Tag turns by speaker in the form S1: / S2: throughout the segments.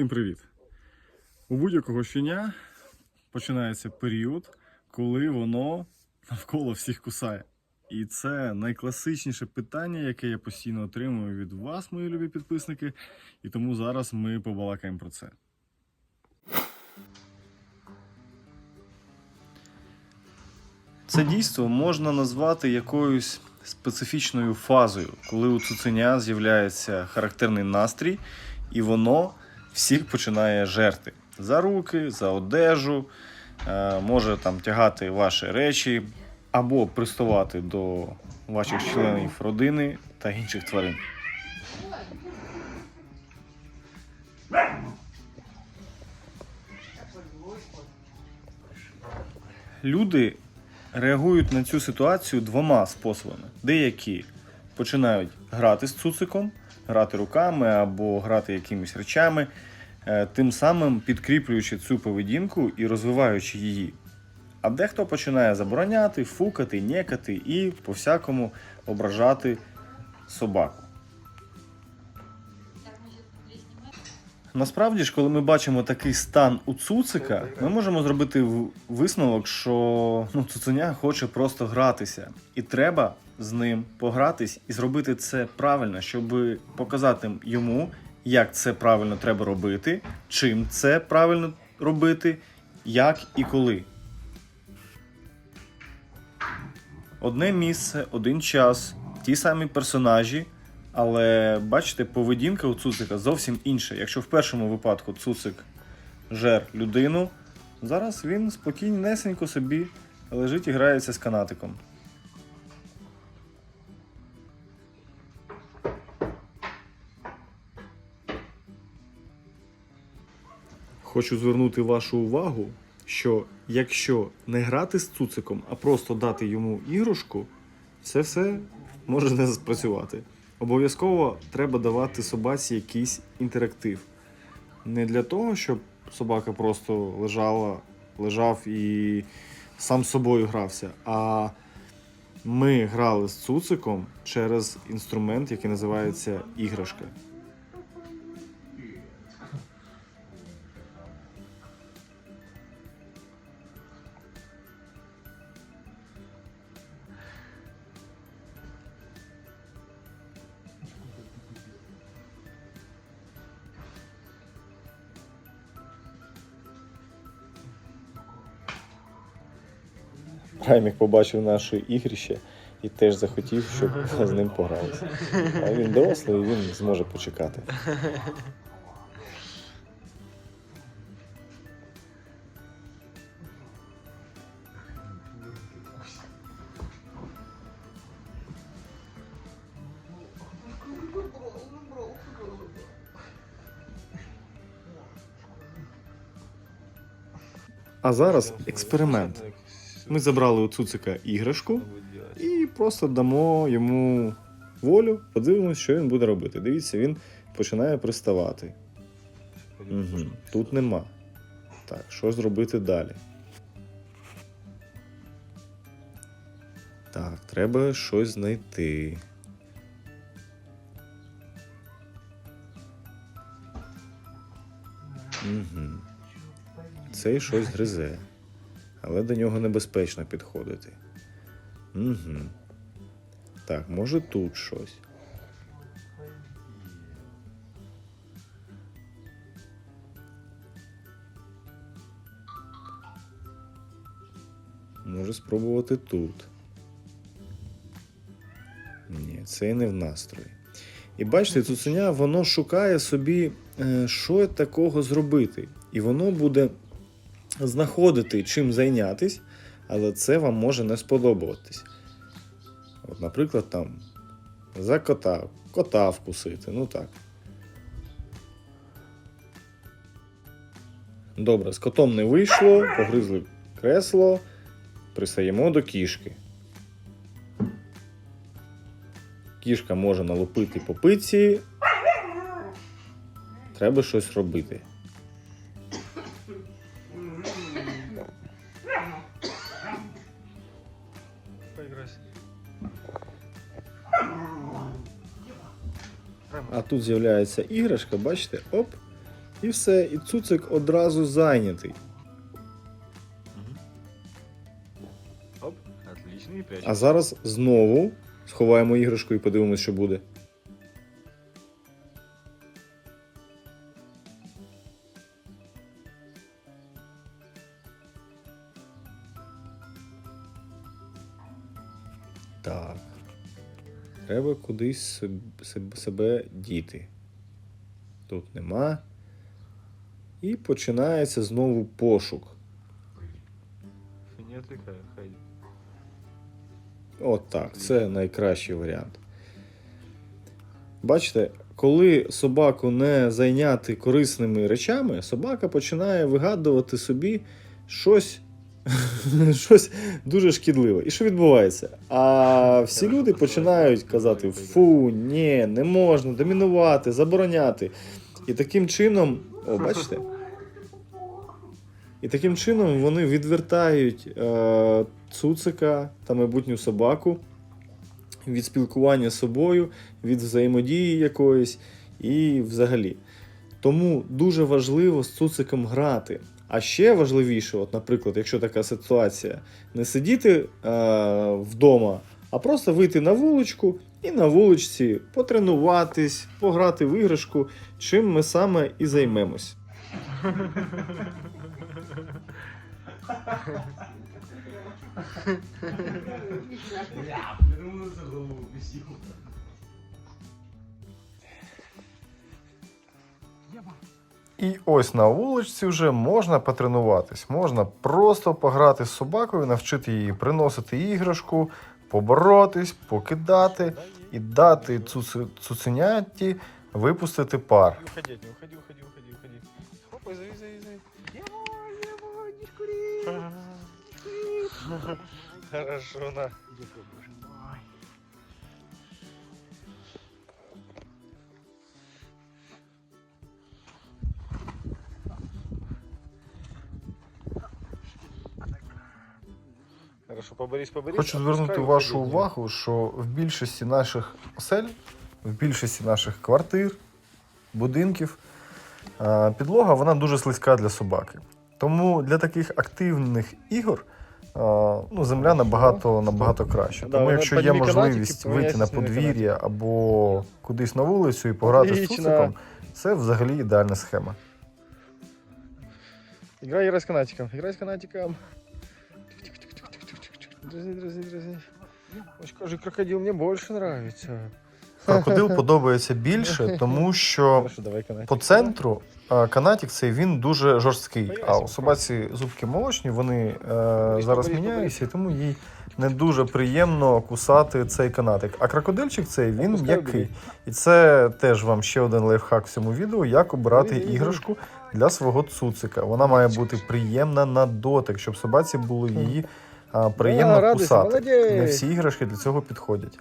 S1: Всім привіт! У будь-якого щеня починається період, коли воно навколо всіх кусає. І це найкласичніше питання, яке я постійно отримую від вас, мої любі підписники. І тому зараз ми побалакаємо про це. Це дійство можна назвати якоюсь специфічною фазою, коли у цуценя з'являється характерний настрій, і воно всіх починає жерти за руки, за одежу, е, може там тягати ваші речі або приставати до ваших членів родини та інших тварин. Люди реагують на цю ситуацію двома способами. Деякі починають грати з цуциком, грати руками або грати якимись речами, тим самим підкріплюючи цю поведінку і розвиваючи її. А дехто починає забороняти, фукати, нєкати і по-всякому ображати собаку. Насправді ж, коли ми бачимо такий стан у цуцика, ми можемо зробити висновок, що ну, цуценя хоче просто гратися, і треба з ним погратись і зробити це правильно, щоб показати йому, як це правильно треба робити, чим це правильно робити, як і коли. Одне місце, один час, ті самі персонажі, але бачите, поведінка у цуцика зовсім інша. Якщо в першому випадку цуцик жер людину, зараз він спокійнесенько собі лежить і грається з канатиком. Хочу звернути вашу увагу, що якщо не грати з цуциком, а просто дати йому іграшку, це все може не спрацювати. Обов'язково треба давати собаці якийсь інтерактив. Не для того, щоб собака просто лежала, лежав і сам з собою грався, а ми грали з цуциком через інструмент, який називається іграшка. Раймік побачив наше ігрище і теж захотів, щоб з ним погралися. А він дорослий, і він зможе почекати. А зараз експеримент. Ми забрали у цуцика іграшку і просто дамо йому волю, подивимось, що він буде робити. Дивіться, він починає приставати. Угу. Тут нема. Так, що зробити далі? Так, треба щось знайти. Угу. Цей щось гризе, але до нього небезпечно підходити. Угу. Так, може тут щось. Може спробувати тут. Ні, це і не в настрої. І бачите, цуценя воно шукає собі, е, що такого зробити. І воно буде знаходити чим зайнятись, але це вам може не сподобатись. От, наприклад, там за кота, кота вкусити. Ну так. Добре, з котом не вийшло, погризли кресло, пристаємо до кішки. Кішка може налупити по пиці. Треба щось робити. А тут з'являється іграшка, бачите, оп, І все, і цуцик одразу зайнятий.
S2: Оп, отлично.
S1: А зараз знову сховаємо іграшку і подивимось, що буде. Так. Треба кудись себе діти. Тут нема. І починається знову пошук.
S2: Не Хайди.
S1: От так, це найкращий варіант. Бачите, коли собаку не зайняти корисними речами, собака починає вигадувати собі щось, щось дуже шкідливе. І що відбувається? А всі люди починають казати: фу, ні, не можна домінувати, забороняти. І таким чином, о, бачите? І таким чином вони відвертають е, цуцика та майбутню собаку від спілкування з собою, від взаємодії якоїсь і взагалі. Тому дуже важливо з цуциком грати. А ще важливіше, от, наприклад, якщо така ситуація, не сидіти е, вдома, а просто вийти на вуличку і на вуличці потренуватись, пограти в іграшку, чим ми саме і займемось. І ось на вуличці вже можна потренуватись. Можна просто пограти з собакою, навчити її приносити іграшку, поборотись, покидати і дати цуци- цуценяті випустити пар.
S2: Уходи, уходи, уходи, уходи, уходи. Хопа, зови, зови, зови. Хорошо, на. Хорошо, поборись, поборись.
S1: Хочу звернути вашу увагу, що в більшості наших осель, в більшості наших квартир, будинків, е, підлога вона дуже слизька для собаки. Тому для таких активних ігор е, ну, земля набагато, набагато краще.
S2: Да,
S1: Тому якщо є можливість вийти на подвір'я або кудись на вулицю і пограти з цуциком, це взагалі ідеальна схема.
S2: Играй, играй с канатиком. Играй с канатиком. Дразни, дразни, дразни. Ой, скажи, крокодил мне больше нравится.
S1: Крокодил подобається більше, тому що. По центру канатік цей він дуже жорсткий. А у собаці зубки молочні, вони е, зараз міняються, і тому їй не дуже приємно кусати цей канатик. А крокодильчик цей він м'який. І це теж вам ще один лайфхак в цьому відео, як обирати іграшку для свого цуцика. Вона має бути приємна на дотик, щоб собаці було її приємно
S2: радуйся,
S1: кусати.
S2: молодець.
S1: Не всі іграшки для цього підходять.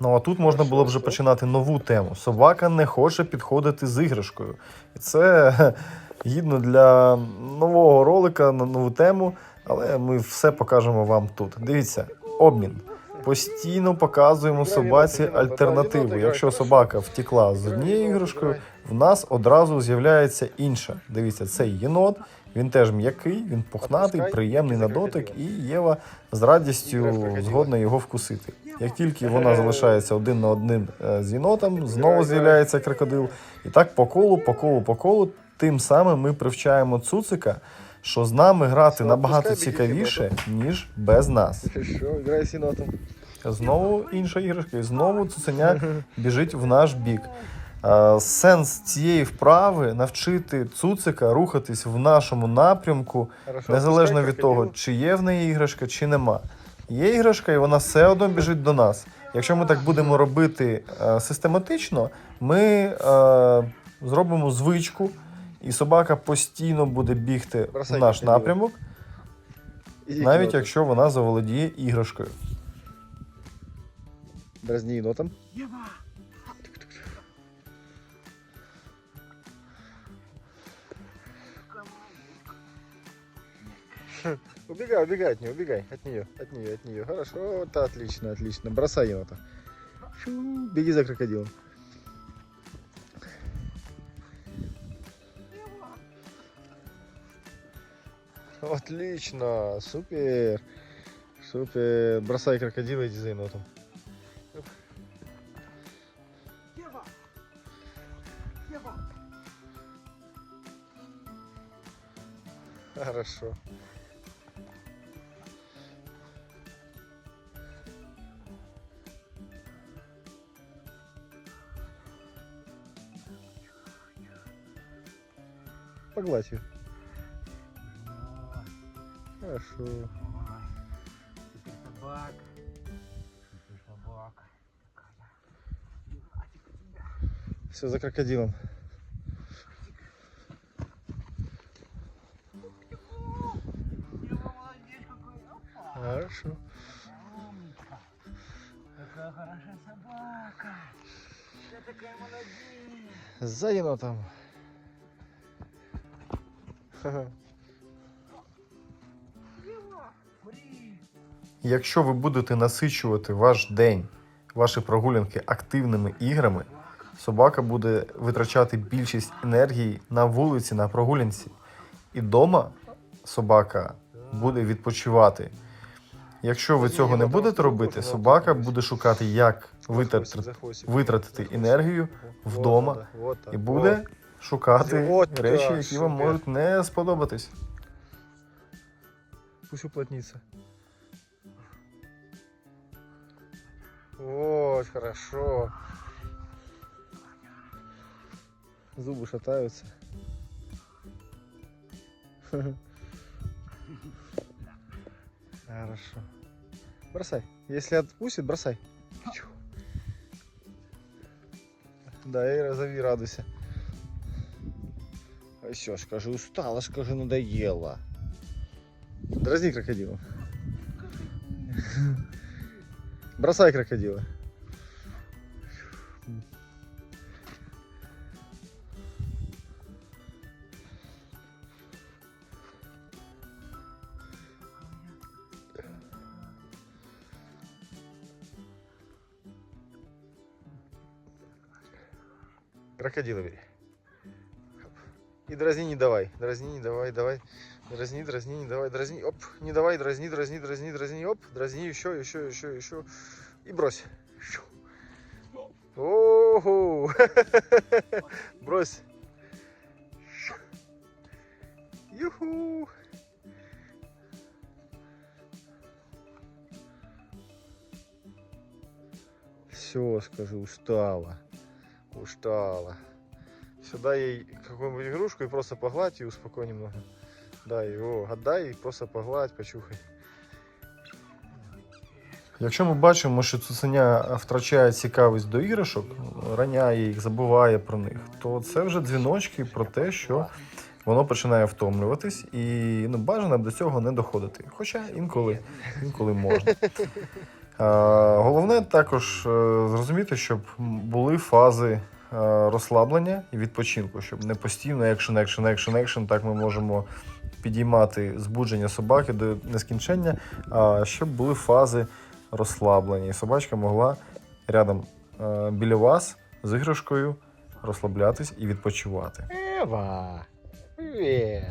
S1: Ну а тут можна було б вже починати нову тему. Собака не хоче підходити з іграшкою. І це гідно для нового ролика на нову тему, але ми все покажемо вам тут. Дивіться, обмін. Постійно показуємо собаці альтернативу. Якщо собака втекла з однією іграшкою, в нас одразу з'являється інша. Дивіться, цей єнот. Він теж м'який, він пухнатий, приємний на дотик, і Єва з радістю згодна його вкусити. Як тільки вона залишається один на один е, з єнотом, знову з'являється крокодил. І так по колу, по колу, по колу. Тим самим ми привчаємо цуцика, що з нами грати набагато цікавіше, ніж без нас.
S2: Хорошо, играй с.
S1: Знову інша іграшка, і знову цуценя біжить в наш бік. Сенс цієї вправи навчити цуцика рухатись в нашому напрямку, незалежно від того, чи є в неї іграшка, чи нема. Є іграшка, і вона все одно біжить до нас. Якщо ми так будемо робити е, систематично, ми е, зробимо звичку, і собака постійно буде бігти
S2: Бросай
S1: в наш напрямок, навіть якщо вона заволодіє іграшкою.
S2: Дразни енотом. Убегай, убегай от нее, убегай от нее, от нее, от нее. Хорошо, вот отлично, отлично. Бросай енота. Шу, Беги за крокодилом. Отлично, супер, супер. Бросай крокодила, иди за енотом. Хорошо. Погладь ее. Хорошо.
S3: Теперь собак. Теперь собака.
S2: Все за крокодилом. Хорошо.
S3: Какая хорошая собака. Ты такая молодец.
S2: За енотом. Ха-ха.
S1: Якщо ви будете насичувати ваш день, ваші прогулянки активними іграми, собака буде витрачати більшість енергії на вулиці, на прогулянці. І вдома собака буде відпочивати. Якщо ви цього не будете робити, собака буде шукати, як витратити, енергію вдома і буде шукати речі, які вам можуть не сподобатись.
S2: Пусть уплотнится. Вот, хорошо. Зубы шатаются. Хорошо. Бросай. Если отпустит, бросай. Да, и разови, радуйся. Що, скажи, устала, скажи, надоело. Дразни крокодила. Бросай крокодила. Крокодила бери. И дразни не давай. Дразни не давай, давай. Дразни, дразни, не давай, дразни. Оп, не давай, дразни, дразни, дразни, дразни. Оп, дразни еще, еще, еще, еще. И брось. Ого! Брось. Юху! Все, скажи, устала. Устала. Сюда ей какую-нибудь игрушку и просто погладь и успокой немного. Дай его, отдай и просто погладь, почухай.
S1: Якщо ми бачимо, що цуценя втрачає цікавість до іграшок, раняє їх, забуває про них, то це вже дзвіночки про те, що воно починає втомлюватись, і ну, бажано до цього не доходити. Хоча інколи, інколи можна. А, головне також е, зрозуміти, щоб були фази е, розслаблення і відпочинку, щоб не постійно екшен, екшен, екшен, екшен. Так ми можемо підіймати збудження собаки до нескінчення, а щоб були фази розслаблення. І собачка могла рядом е, біля вас з іграшкою розслаблятись і відпочивати.
S2: Ева, Привіт!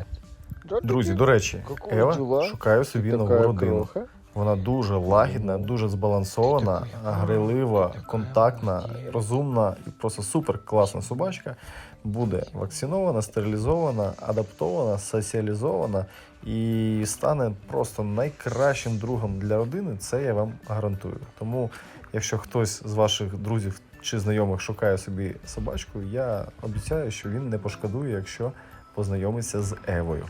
S1: Друзі, до речі, Ева шукає собі нову родину. Вона дуже лагідна, дуже збалансована, грайлива, контактна, розумна і просто супер класна собачка. Буде вакцинована, стерилізована, адаптована, соціалізована і стане просто найкращим другом для родини. Це я вам гарантую. Тому, якщо хтось з ваших друзів чи знайомих шукає собі собачку, я обіцяю, що він не пошкодує, якщо познайомиться з Евою.